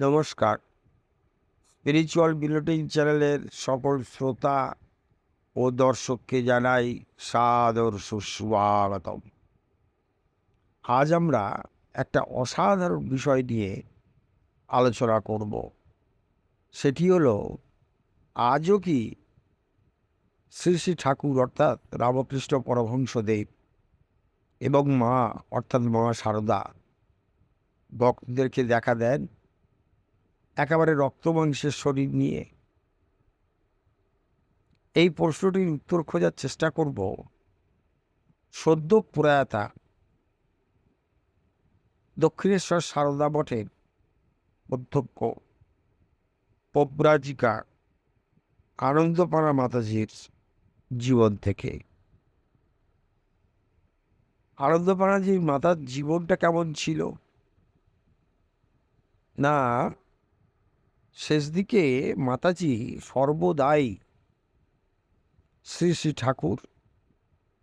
নমস্কার। স্পিরিচুয়াল বিলোটিং চ্যানেলের সকল শ্রোতা ও দর্শককে জানাই সাদর সুস্বাগতম। আজ আমরা একটা অসাধারণ বিষয় নিয়ে আলোচনা করব। সেটি হলো, আজও কি শ্রী শ্রী ঠাকুর অর্থাৎ রামকৃষ্ণ পরমহংসদেব এবং মা অর্থাৎ মা সারদা ভক্তদেরকে দেখা দেন একেবারে রক্তমাংসের শরীর নিয়ে। এই প্রশ্নটির উত্তর খোঁজার চেষ্টা করব। সদ্য প্রয়াতা দক্ষিণেশ্বর সারদা মঠের অধ্যক্ষ পব্রাজিকা আনন্দপাড়া মাতাজির জীবন থেকে। আনন্দপাড়াজির মাতার জীবনটা কেমন ছিল? না শেষ দিকে মাতাজি সর্বদাই শ্রী শ্রী ঠাকুর,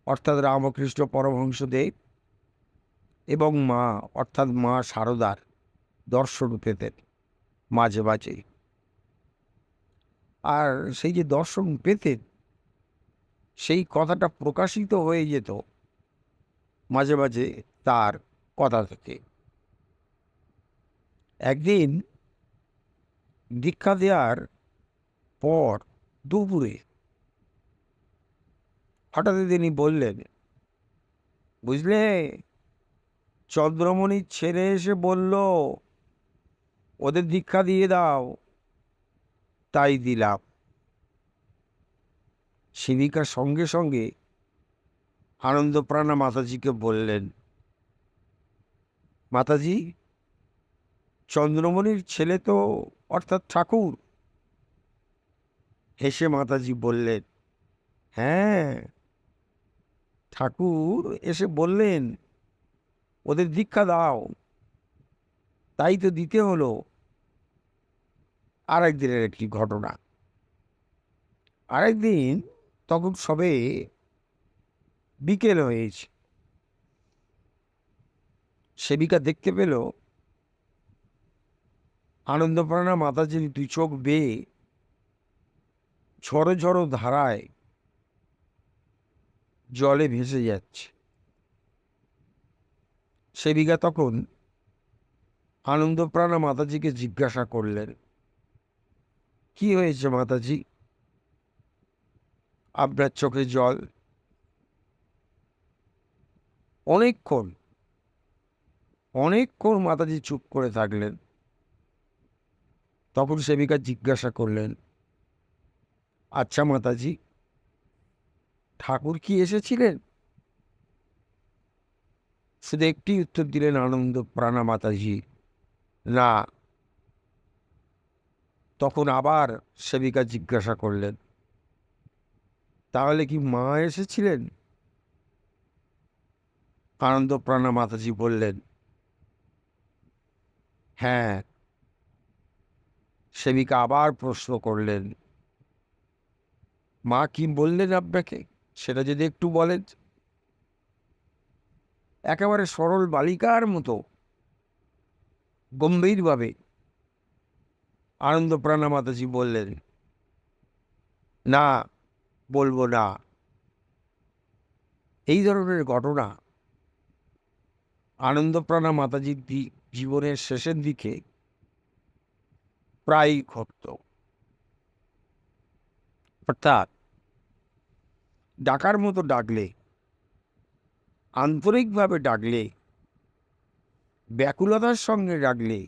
অর্থাৎ রামকৃষ্ণ পরমহংসদেব এবং মা, অর্থাৎ মা সারদার দর্শন পেতেন মাঝে মাঝে। আর সেই যে দর্শন পেতেন, সেই কথাটা প্রকাশিত হয়ে যেত মাঝে মাঝে তার কথা থেকে। একদিন দীক্ষা দেওয়ার পর দুপুরে হঠাৎ তিনি বললেন, বুঝলে চন্দ্রমণির ছেড়ে এসে বলল, ওদের দীক্ষা দিয়ে দাও। তাই দিলাম। শিবিকা সঙ্গে সঙ্গে আনন্দপ্রাণা মাতাজিকে বললেন, মাতাজি চন্দ্রমণির ছেলে তো অর্থাৎ ঠাকুর। হেসে মাতাজি বললেন হ্যাঁ ঠাকুর এসে বললেন, ওদের দীক্ষা দাও। তাই তো দিতে হলো। আরেক দিনের একটি ঘটনা। আরেকদিন তখন সবে বিকেল হয়েছে। সেবিকা দেখতে পেল আনন্দপ্রাণা মাতাজির দুই চোখ বেয়ে ঝড়ো ঝড়ো ধারায় জলে ভেসে যাচ্ছে। সেবিকা তখন আনন্দপ্রাণা মাতাজিকে জিজ্ঞাসা করলেন, কি হয়েছে মাতাজি? আপনার চোখে জল? অনেকক্ষণ অনেকক্ষণ মাতাজি চুপ করে থাকলেন। তখন সেবিকা জিজ্ঞাসা করলেন আচ্ছা মাতাজি, ঠাকুর কি এসেছিলেন? শুধু একটি উত্তর দিলেন আনন্দ প্রাণা মাতাজি, না। তখন আবার সেবিকা জিজ্ঞাসা করলেন, তাহলে কি মা এসেছিলেন? আনন্দ প্রাণা মাতাজি বললেন হ্যাঁ। সেবিকা আবার প্রশ্ন করলেন, মা কি বললেন আপনাকে? সেটা যদি একটু বলেন। একেবারে সরল বালিকার মতো, গম্ভীরভাবে। আনন্দপ্রাণা মাতাজি বললেন, না, বলব না। এই ধরনের ঘটনা আনন্দপ্রাণা মাতাজির জীবনের শেষের দিকে প্রায়ই ঘটত। অর্থাৎ ডাকার মতো ডাকলে, আন্তরিকভাবে ডাকলে, ব্যাকুলতার সঙ্গে ডাকলে,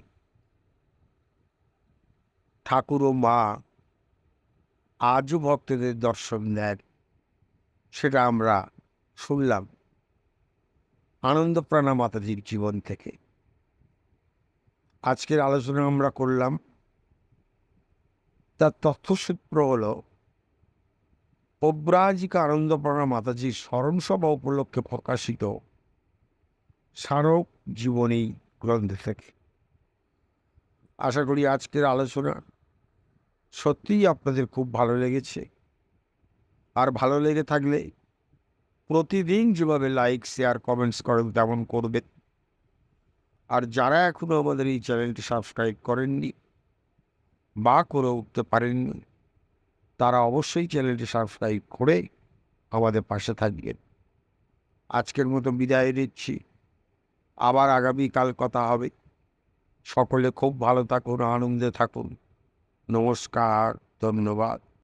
ঠাকুর ও মা আজও ভক্তদের দর্শন দেন, সেটা আমরা শুনলাম আনন্দপ্রাণা মাতাজির জীবন থেকে। আজকের আলোচনা আমরা করলাম তার তথ্যসূত্র হল পব্রাজিকা আনন্দপ্রাণা মাতাজির স্মরণসভা উপলক্ষে প্রকাশিত স্মারক জীবনী গ্রন্থ থেকে। আশা করি আজকের আলোচনা সত্যিই আপনাদের খুব ভালো লেগেছে। আর ভালো লেগে থাকলে প্রতিদিন যেভাবে লাইক, শেয়ার, কমেন্টস করেন তেমন করবেন। আর যারা এখনও আমাদের এই চ্যানেলটি সাবস্ক্রাইব করেননি বা করে উঠতে পারেননি, তারা অবশ্যই চ্যানেলটি সাবস্ক্রাইব করে আমাদের পাশে থাকবেন। আজকের মতো বিদায় নিচ্ছি। আবার আগামীকাল কথা হবে। সকলে খুব ভালো থাকুন, আনন্দে থাকুন। নমস্কার, ধন্যবাদ।